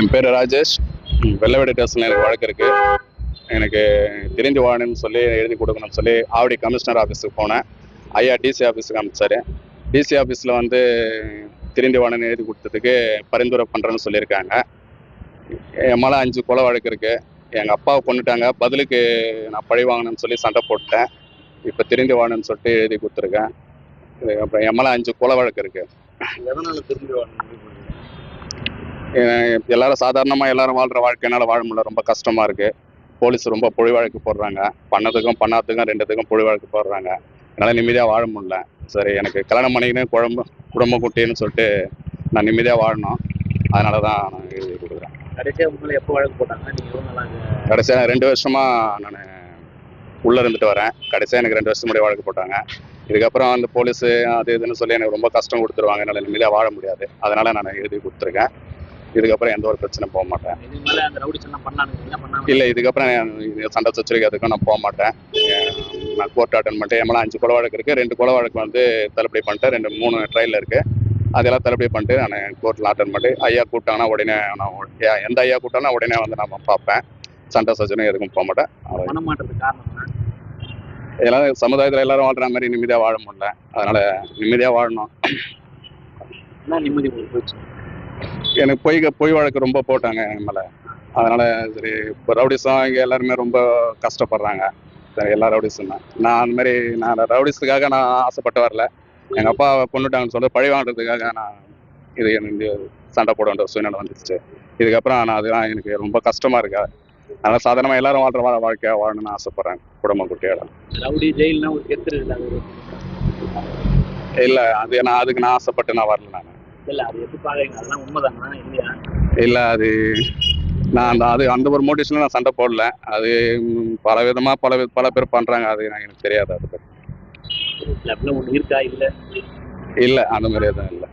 என் பேர் ராஜேஷ். வெள்ளவேடு டேஷனில் எனக்கு வழக்கு இருக்கு. எனக்கு தெரிஞ்சு வாழணும்னு சொல்லி எழுதி கொடுக்கணும்னு சொல்லி ஆவடி கமிஷனர் ஆஃபீஸுக்கு போனேன். ஐயா டிசி ஆஃபீஸுக்கு அனுப்பிச்சாரு. டிசி ஆஃபீஸில் வந்து திரிந்து வாழன்னு எழுதி கொடுத்ததுக்கு பரிந்துரை பண்ணுறேன்னு சொல்லியிருக்காங்க. என் மேலே அஞ்சு கொலை வழக்கு இருக்குது எங்கள் அப்பாவை கொண்டுட்டாங்க பதிலுக்கு நான் பழி வாங்கணும்னு சொல்லி சண்டை போட்டேன். இப்போ திரிந்து வாழணும்னு சொல்லிட்டு எழுதி கொடுத்துருக்கேன். அப்புறம் என் மேலே அஞ்சு கொலை வழக்கு இருக்குது எதனால் திரும்பி வரணும் எல்லாரும் சாதாரணமாக எல்லாரும் வாழ்கிற வாழ்க்கையினால வாழ முடியல. ரொம்ப கஷ்டமாக இருக்குது போலீஸ் ரொம்ப பொழி வழக்கு போடுறாங்க. பண்ணதுக்கும் பண்ணாததுக்கும் ரெண்டுத்துக்கும் பொழி வழக்கு போடுறாங்க. என்னால் நிம்மதியாக வாழ முடியல. சரி எனக்கு கல்யாணம் பண்ணிக்கின்னு குழம்பு குடும்ப குட்டின்னு சொல்லிட்டு நான் நிம்மதியாக வாழணும். அதனால தான் நான் எழுதி கொடுக்குறேன். கடைசியா உங்களை எப்போ வழக்கு போட்டாங்க? கடைசியாக ரெண்டு வருஷமாக நான் உள்ளே இருந்துட்டு வரேன். கடைசியாக எனக்கு ரெண்டு வருஷம் முன்னாடி வழக்கு போட்டாங்க. இதுக்கப்புறம் அந்த போலீஸு அது இதுன்னு சொல்லி எனக்கு ரொம்ப கஷ்டம் கொடுத்துருவாங்க. என்னால் நிம்மதியாக வாழ முடியாது. அதனால நான் எழுதி கொடுத்துருக்கேன். இதுக்கப்புறம் எந்த ஒரு பிரச்சனையும் போக மாட்டேன். இல்லை இதுக்கப்புறம் சண்டை சச்சரிக்கை அதுக்கும் நான் போக மாட்டேன். நான் கோர்ட் அட்டன் பண்ணிட்டு எம்எல்ஏ அஞ்சு கொலை வழக்கு இருக்குது ரெண்டு கொலை வழக்கு வந்து தள்ளுபடி பண்ணிட்டேன் ரெண்டு மூணு ட்ரையலில் இருக்குது அதெல்லாம் தள்ளுபடி பண்ணிட்டு நான் கோர்ட்டில் அட்டன் பண்ணிட்டு ஐயா கூப்பிட்டாங்கன்னா உடனே நான் எந்த ஐயா கூப்பிட்டாலும் உடனே வந்து நான் பார்ப்பேன். சண்டை சச்சனை எதுக்கும் போக மாட்டேன்? எல்லாரும் சமுதாயத்தில் எல்லாரும் வாழ்ற மாதிரி நிம்மதியாக வாழ முடியல. அதனால நிம்மதியாக வாழணும். நிம்மதி போச்சு? எனக்கு பொய் பொய் வழக்கு ரொம்ப போட்டாங்க என் மேலே. அதனால சரி இப்போ ரவுடிஸும் இங்கே எல்லாருமே ரொம்ப கஷ்டப்படுறாங்க. சரி எல்லா ரவுடிஸும். தான் நான் அந்த மாதிரி நான் ரவுடிஸுக்காக நான் ஆசைப்பட்டு வரல. எங்கள் அப்பா கொண்டுட்டாங்கன்னு சொல்லி பழி வாங்குறதுக்காக நான் இது எனக்கு சண்டை போட வேண்டிய சூழ்நிலை வந்துச்சு இதுக்கப்புறம் நான் அதெல்லாம் எனக்கு ரொம்ப கஷ்டமாக இருக்கு. அதனால் சாதாரணமாக எல்லாரும் வாழ்ற வா வாழ்க்கையாக வாழணும்னு ஆசைப்பட்றேன் குடும்ப குட்டியோட. ரவுடி ஜெயில்னா ஒரு- இல்லை அது நான் அதுக்கு நான் ஆசைப்பட்டு நான் வரல நான். இல்ல அது எப்படி பாக்குறீங்க? அதெல்லாம் உண்மைதானா? இல்லையா? இல்லை அது நான் அந்த அது அந்த ஒரு மோட்டிவேஷனில் நான் சண்டை போடல. அது ம், பல விதமாக பல வி- பல பேர் பண்ணுறாங்க அது எனக்கு எனக்கு தெரியாது அது ஒண்ணு இருக்கா? இல்ல. இல்லை அந்த மாதிரி எதுவும் இல்லை.